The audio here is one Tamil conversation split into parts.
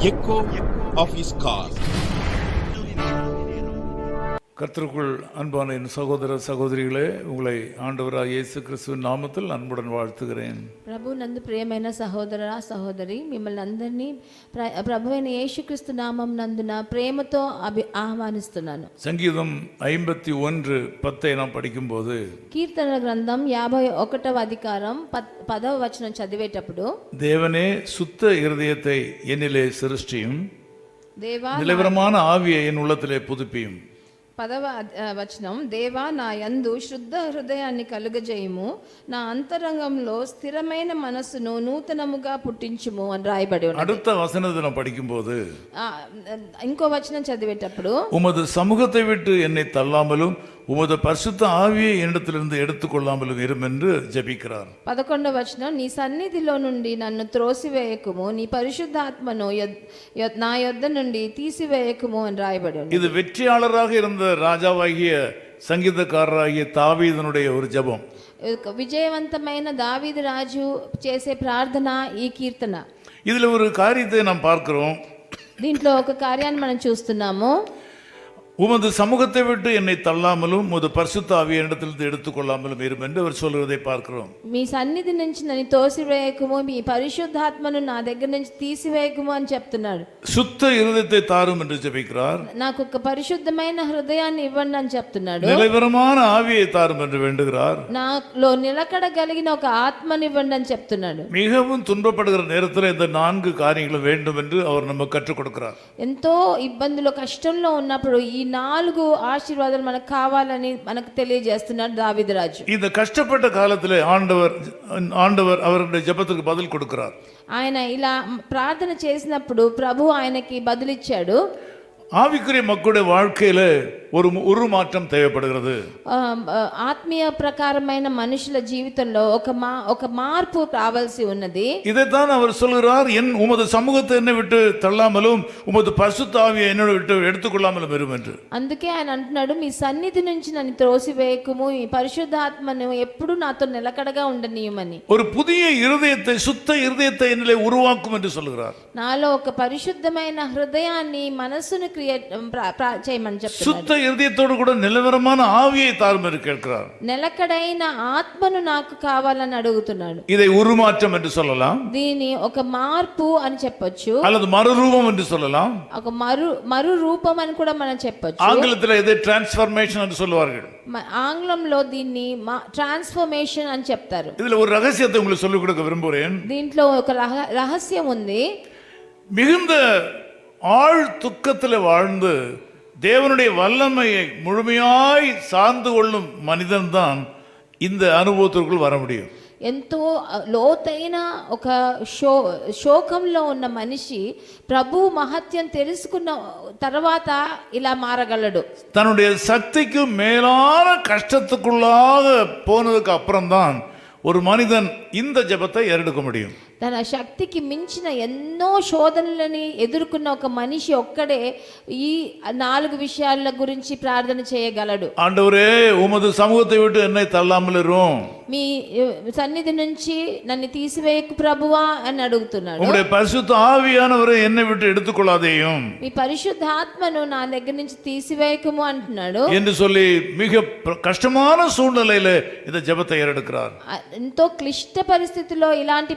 echo of his call. கர்த்தருக்குள் அன்பான என் சகோதர சகோதரிகளே உங்களை ஆண்டவராக இயேசு கிறிஸ்துவின் நாமத்தில் அன்புடன் வாழ்த்துகிறேன் ప్రభు నందు ప్రియమైన సహోదర సహోదరి మిమ్మల్ని అందరినీ ప్ర- ప్రభు అయిన యేసుక్రీస్తు నామం నందున ప్రేమతో అభి ఆహ్వానిస్తున్నాను சங்கீதம் ஐம்பத்தி ஒன்று பத்தை நாம் படிக்கும்போது కీర్తన గ్రంథం యాభై ఒకటవ అధికారం పద్ పదవ వచనం చదివేటప్పుడు தேவனே சுத்த இருதயத்தை என்னிலே சிருஷ்டியும் దేవా நிலவரமான ஆவியை என் உள்ளத்திலே புதுப்பியும் పదవ అధ్- ఆ, వచనం దేవా నా యందు శుద్ధ హృదయాన్ని కలుగజేయము నా అంతరంగంలో స్థిరమైన మనస్సును నూతనముగా పుట్టించుము అని రాయబడి ఉన్నది அடுத்த வசனத்தை நாம் படிக்கும்போது ఆ, ఇంకో వచనం చదివేటప్పుడు உமது சமூகத்தை விட்டு என்னை தள்ளாமலும் உமது பரிசுத்த ஆவியை என்னிடத்திலிருந்து எடுத்துக்கொள்ளாமலும் இரும் என்று ஜெபிக்கிறார் పదకొండవ వచనం నీ సన్నిధిలో నుండి నన్ను త్రోసివేయకుము నీ పరిశుద్ధాత్మను యొద్- యొద్- నా యొద్ద నుండి తీసివేయకుము అని రాయబడి ఉంది இது வெற்றியாளராக இருந்த ராஜாவாகிய சங்கீதக்காரராகிய தாவீதனுடைய ஒரு ஜெபம் ఒక విజయవంతమైన దావీదు రాజు చేసే ప్రార్థన ఈ కీర్తన இதுல ஒரு காரியத்தை நாம் பார்க்கிறோம் దీంట్లో ఒక కార్యాన్ని మనం చూస్తున్నాము உமது சமூகத்தை விட்டு என்னை தள்ளாமலும் உமது பரிசுத்த ஆவியை என்னிடத்திலிருந்து எடுத்துக்கொள்ளாமலும் இரும் என்று அவர் சொல்கிறதை பார்க்கிறோம் మీ సన్నిధి నుంచి నన్ను తోసివేయకుము మీ పరిశుద్ధాత్మను నా దగ్గర నుంచి తీసివేయకుము అని చెప్తున్నాడు சுத்த இருதயத்தை தாரும் என்று ஜெபிக்கிறார் నాకు ఒక పరిశుద్ధమైన హృదయాన్ని ఇవ్వండి అని చెప్తున్నాడు நிலைவரமான ஆவியை தாரும் என்று வேண்டுகிறார் నాలో నిలకడగలిగిన ఒక ఆత్మనివ్వండి అని చెప్తున్నాడు மிகவும் துன்பப்படுகிற நேரத்தில் இந்த நான்கு காரியங்களும் வேண்டும் என்று அவர் நமக்கு கற்றுக் கொடுக்கிறார் ఎంతో ఇబ్బందులు కష్టంలో ఉన్నప్పుడు ఈ నాలుగు ఆశీర్వాదాలు మనకు కావాలని మనకు తెలియజేస్తున్నాడు దావిదరాజు இந்த கஷ்டப்பட்ட காலத்தில் ஆண்டவர் ஆண்டவர் அவருடைய ஜெபத்துக்கு பதில் கொடுக்கிறார் ఆయన ఇలా ప్రార్థన చేసినప్పుడు ప్రభు ఆయనకి బదులిచ్చాడు ஆவிக்குரிய மக்களுடைய வாழ்க்கையில ஒரு ஒரு மாற்றம் தேவைப்படுகிறது ఆ, ఆ, ఆత్మీయ ప్రకారమైన మనుషుల జీవితంలో ఒక మా ఒక మార్పు రావాల్సి ఉన్నది இதைத்தான் அவர் சொல்கிறார் என் உமது சமூகத்தை என்னை விட்டு தள்ளாமலும் உமது பரிசுத்த ஆவியை என்னை விட்டு எடுத்துக்கொள்ளாமலும் வரும் என்று అందుకే ఆయన అంటున్నాడు మీ సన్నిధి నుంచి నన్ను త్రోసివేయకుము ఈ పరిశుద్ధాత్మను ఎప్పుడు నాతో నిలకడగా ఉండనీయమని ஒரு புதிய இருதயத்தை சுத்த இருதயத்தை என்னிலே உருவாக்கும் என்று சொல்கிறார் నాలో ఒక పరిశుద్ధమైన హృదయాన్ని మనస్సును క్రియేట్ ప్ర- ప్ర- చేయమని చెప్తున్నాడు சுத்த இருதயத்தோடு கூட நிலவரமான ஆவியை தாரும் என்று கேட்கிறார் నిలకడైన ఆత్మను నాకు కావాలని అడుగుతున్నాడు இதை உருமாற்றம் என்று சொல்லலாம் దీని ఒక మార్పు అని చెప్పొచ్చు அல்லது மறுரூபம் என்று சொல்லலாம் ఒక మరు మరు రూపం అని కూడా మనం చెప్పొచ్చు ஆங்கிலத்தில் இதை டிரான்ஸ்ஃபர்மேஷன் என்று சொல்லுவார்கள் మ- ఆంగ్లంలో దీన్ని ట్రాన్స్ఫర్మేషన్ అని చెప్తారు இதுல ஒரு ரகசியத்தை உங்களுக்கு சொல்லிக் கொடுக்க விரும்புகிறேன் దీంట్లో ఒక రహ- రహస్యం ఉంది மிகுந்த ஆழ் துக்கத்தில் வாழ்ந்து தேவனுடைய வல்லமையை முழுமையாய் சார்ந்து கொள்ளும் மனிதன்தான் இந்த அனுபவத்திற்குள் வர முடியும் ఎంతో లోతైన ఒక శో శోకంలో ఉన్న మనిషి ప్రభు మహత్యం తెలుసుకున్న తర్వాత ఇలా మారగలడు தன்னுடைய சக்திக்கு மேலான கஷ்டத்துக்குள்ளாக போனதுக்கு அப்புறம்தான் ஒரு மனிதன் இந்த ஜெபத்தை ஏறெடுக்க முடியும் తన శక్తికి మించిన ఎన్నో శోధనలని ఎదుర్కొన్న ఒక మనిషి ఒక్కడే ఈ నాలుగు విషయాల గురించి ప్రార్థన చేయగలడు ஆண்டவரே உமது சமூகத்தை விட்டு என்னை தள்ளாமல் இரும் మీ సన్నిధి నుంచి నన్ను తీసివేయకు ప్రభువా అని అడుగుతున్నాడు உம்முடைய பரிசுத்த ஆவியானவரை என்னை விட்டு எடுத்துக்கொள்ளாதேயும் మీ పరిశుద్ధాత్మను నా దగ్గర నుంచి తీసివేయకము అంటున్నాడు என்று சொல்லி மிக ப- கஷ்டமான சூழ்நிலையில இந்த ஜெபத்தை ஏறெடுக்கிறார் ఆ, ఎంతో క్లిష్ట పరిస్థితిలో ఇలాంటి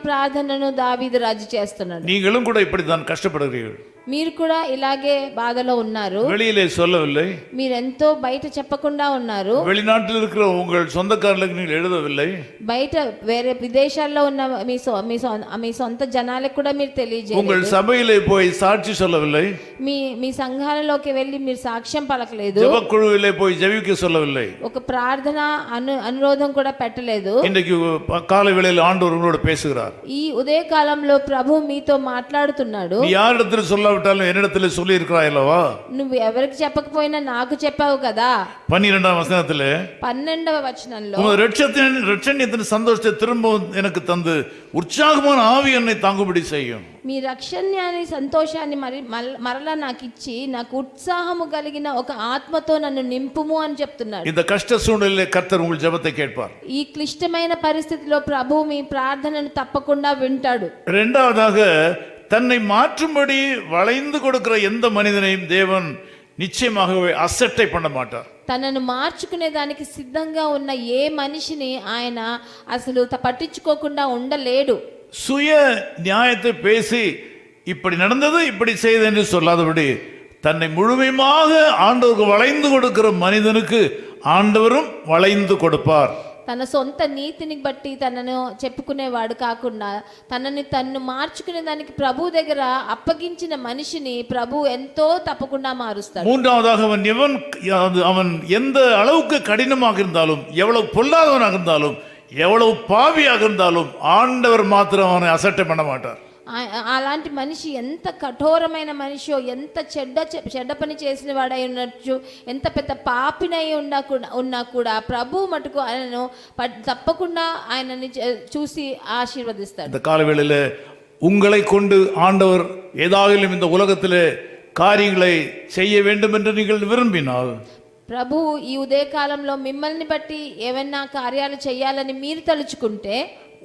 పాలనను దావీదు రాజు చేస్తున్నాడు నీగలం కూడా ఇప్పుడు దాన్ని కష్టపడగలిగాడు మీరు కూడా ఇలాగే బాధలో ఉన్నారు வெளியிலே சொல்லவில்லை మీరెంతో బయట చెప్పకుండా ఉన్నారు வெளிநாட்டில் இருக்கிற உங்கள் சொந்தக்காரர்களுக்கு நீங்கள் எழுதவில்லை బయట వేరే విదేశాల్లో ఉన్న మీ సొ- మీ సొ- మీ సొంత జనాలకు కూడా మీరు తెలియజేయాలి உங்கள் சபையிலே போய் சாட்சி சொல்லவில்லை మీ మీ సంఘాలలోకి వెళ్ళి మీరు సాక్ష్యం పలకలేదు ஜெபக்குழுவிலே போய் ஜெபிக்க சொல்லவில்லை ఒక ప్రార్థన అను అనురోధం కూడా పెట్టలేదు இன்றைக்கு ப- காலை வேளையில் ஆண்டவர் உங்களோட பேசுகிறார் ఈ ఉదయ కాలంలో ప్రభు మీతో మాట్లాడుతున్నాడు நீ யாரிடத்தில் சொல்லாவிட்டாலும் என்னிடத்தில் சொல்லி இருக்கிறாய் அல்லவா నువ్వు ఎవరికి చెప్పకపోయినా నాకు చెప్పావు కదా பன்னிரெண்டாம் வசனத்தில் పన్నెండవ వచనంలో உமது ரட்சத்தின் ரட்சணியத்தின் சந்தோஷத்தை திரும்பவும் எனக்கு தந்து உற்சாகமான ஆவி என்னை தாங்கும்படி செய்யும் మీ రక్షణ్యాన్ని సంతోషాన్ని మరి మల్- మరలా నాకు ఇచ్చి నాకు ఉత్సాహము కలిగిన ఒక ఆత్మతో నన్ను నింపుము అని చెప్తున్నాడు இந்த கஷ்ட சூழ்நிலையிலே கர்த்தர் உங்கள் ஜெபத்தை கேட்பார் ఈ క్లిష్టమైన పరిస్థితిలో ప్రభు మీ ప్రార్థనను తప్పకుండా వింటాడు இரண்டாவதாக தன்னை மாற்றும்படி வளைந்து கொடுக்கிற எந்த மனிதனையும் தேவன் நிச்சயமாகவே அசட்டை பண்ண மாட்டார் తనను మార్చుకునే దానికి సిద్ధంగా ఉన్న ఏ మనిషిని ఆయన అసలు త- పట్టించుకోకుండా ఉండలేడు சுய நியாயத்தை பேசி இப்படி நடந்தது இப்படி செய்து என்று சொல்லாதபடி தன்னை முழுமையாக ஆண்டவருக்கு வளைந்து கொடுக்கிற மனிதனுக்கு ஆண்டவரும் வளைந்து கொடுப்பார் తన సొంత నీతిని బట్టి తనను చెప్పుకునేవాడు కాకుండా తనని తన్ను మార్చుకునే దానికి ప్రభు దగ్గర అప్పగించిన మనిషిని ప్రభు ఎంతో తప్పకుండా మారుస్తాడు மூன்றாவதாக அவன் எவன் அது அவன் எந்த அளவுக்கு கடினமாக இருந்தாலும் எவ்வளவு பொல்லாதவனாக இருந்தாலும் எவ்வளவு பாவியாக இருந்தாலும் ஆண்டவர் மாத்திரம் அவனை அசட்டை பண்ண மாட்டார் ఆ- అలాంటి మనిషి ఎంత కఠోరమైన మనిషో ఎంత చెడ్డ చె- చెడ్డ పని చేసిన వాడై ఉండొచ్చు ఎంత పెద్ద పాపినై ఉన్నా కూడా ఉన్నా కూడా ప్రభు మటుకు ఆయనను ప- తప్పకుండా ఆయనని చ- చూసి ఆశీర్వదిస్తాడు இந்த காலவேளையில் உங்களை கொண்டு ஆண்டவர் ஏதாகிலும் இந்த உலகத்திலே காரியங்களை செய்ய வேண்டும் என்று நீங்கள் விரும்பினால் ప్రభు ఈ ఉదయకాలంలో మిమ్మల్ని బట్టి ఏమైనా కార్యాలు చేయాలని మీరు తలుచుకుంటే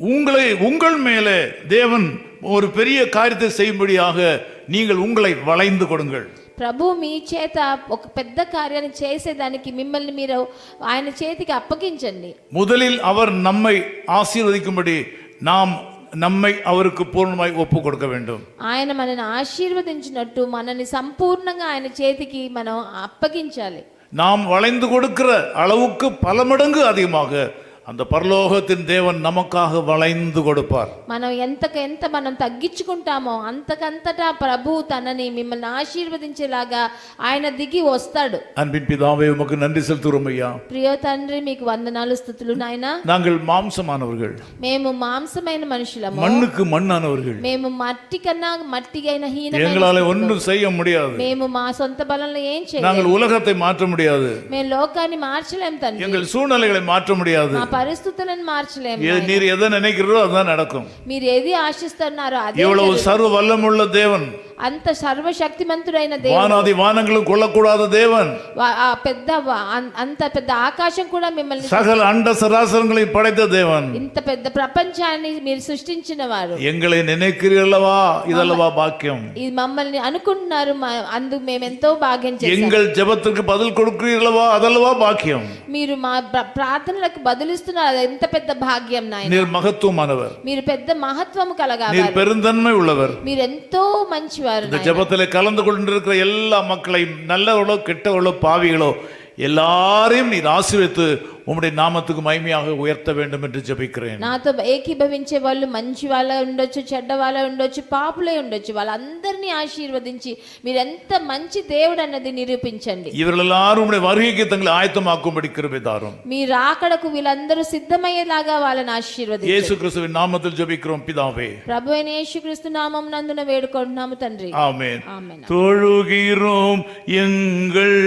உங்களை உங்கள் மேலே தேவன் ஒரு பெரிய காரியத்தை செய்யும்படியாக நீங்கள் உங்களை வளைந்து கொடுங்கள் ప్రభు మీ చేత ఒక పెద్ద కార్యాన్ని చేసేదానికి మిమ్మల్ని మీరు ఆయన చేతికి అప్పగించండి முதலில் அவர் நம்மை ஆசீர்வதிக்கும்படி நாம் நம்மை அவருக்கு பூர்ணமாய் ஒப்பு கொடுக்க வேண்டும் ఆయన మనని ఆశీర్వదించినట్టు మనని సంపూర్ణంగా ఆయన చేతికి మనం అప్పగించాలి நாம் வளைந்து கொடுக்கிற அளவுக்கு பல மடங்கு அதிகமாக அந்த பரலோகத்தின் தேவன் நமக்காக வளைந்து கொடுப்பார் మనం ఎంతకు ఎంత మనం తగ్గించుకుంటామో అంతకంతటా ప్రభు తనని మిమ్మల్ని ఆశీర్వదించేలాగా ఆయన దిగి వస్తాడు அன்பின் பிதாவே உமக்கு நன்றி செலுத்துகிறோம் ஐயா ప్రియ తండ్రి మీకు వందనాలు స్థుతులు నాయన நாங்கள் மாம்சமானவர்கள் మేము మాంసమైన మనుషులము மண்ணுக்கு மண்ணானவர்கள் మేము మట్టి కన్నా మట్టి అయిన హీనమైన எங்களால స్థితిలో. ஒன்றும் செய்ய முடியாது మేము మా సొంత బలంలో ఏం చేయాలి நாங்கள் உலகத்தை மாற்ற முடியாது మేము లోకాన్ని మార్చలేం తండ్రి எங்கள் சூழ்நிலைகளை மாற்ற முடியாது మా పరిస్థితులను మార్చలేం எ- நீர் எதை நினைக்கிறதோ அதுதான் நடக்கும் మీరు ఏది ఆశిస్తున్నారో అదే இவ்வளவு జరుగుతుంది. சர்வ வல்லமுள்ள தேவன் అంత సర్వశక్తిమంతుడైన దేవుడు வானாதி வானங்களும் கொள்ளக்கூடாத தேவன் వా- ఆ పెద్ద వా- అన్- అంత పెద్ద ఆకాశం కూడా మిమ్మల్ని சகல அண்ட சராசரங்களையும் படைத்த தேவன் ఇంత పెద్ద ప్రపంచాన్ని మీరు సృష్టించిన వారు எங்களை நினைக்கிறீர்களவா இதல்லவா பாக்கியம் ఇది మమ్మల్ని అనుకుంటున్నారు మా- అందుకు మేము ఎంతో భాగ్యం చేశాం எங்கள் ஜெபத்திற்கு பதில் கொடுக்கிறீர்களவா அதல்லவா பாக்கியம் మీరు మా ప్ర- ప్రార్థనలకు బదులిస్తున్నారు అది ఎంత పెద్ద భాగ్యం నాయన நீர் மகத்துவமானவர் మీరు పెద్ద మహత్వము కలగాలి நீர் பெருந்தன்மை உள்ளவர் మీరు ఎంతో మంచివారు இந்த ஜபத்தில் கலந்து கொண்டிருக்கிற எல்லா மக்களையும் நல்லவர்களோ கெட்டவர்களோ பாவிகளோ எல்லாரையும் நீர் ஆசிரியத்து உம்முடைய நாமத்துக்கு மகிமையாக உயர்த்த வேண்டும் என்று ஜெபிக்கிறேன் నాతో ఏకీభవించే వాళ్ళు మంచి వాళ్ళ ఉండొచ్చు చెడ్డ వాళ్ళ ఉండొచ్చు పాపులే ఉండొచ్చు వాళ్ళందరినీ ఆశీర్వదించి మీరు ఎంత మంచి దేవుడు అన్నది నిరూపించండి இவர்கள் எல்லாரும் உம்முடைய வருகைக்கு தங்களை ஆயத்தமாக்கும்படி கிருபை தாரும் మీ రాకడకు వీళ్ళందరూ సిద్ధమయ్యేలాగా వాళ్ళని ఆశీర్వదించండి இயேசு கிறிஸ்துவின் நாமத்தில் ஜெபிக்கிறோம் பிதாவே ప్రభు అయిన యేసుక్రీస్తు నామం నందున వేడుకుంటున్నాము తండ్రి ஆமென் ఆమెన్ தொழுகிறோம் எங்கள்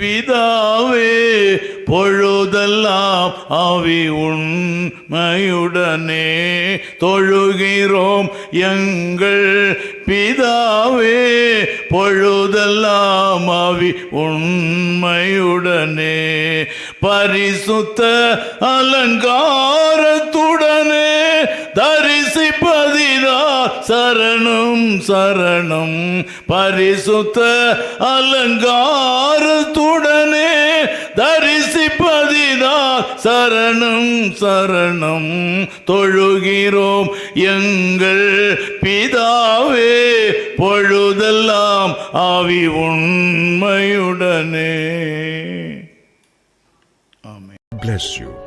பிதாவே பொழுதெல்லாம் அவி உண்மையுடனே தொழுகிறோம் எங்கள் பிதாவே. பொழுதெல்லாம் அவி உண்மையுடனே பரிசுத்த அலங்காரத்துடனே தரிசிப்பதிதா சரணம் சரணம். பரிசுத்த அலங்காரத்துடனே தரிசிப்பதிதா சரணம் சரணம் தொழுகிறோம். எங்கள் பிதாவே பொழுதெல்லாம் ஆவி உண்மையுடனே. bless you.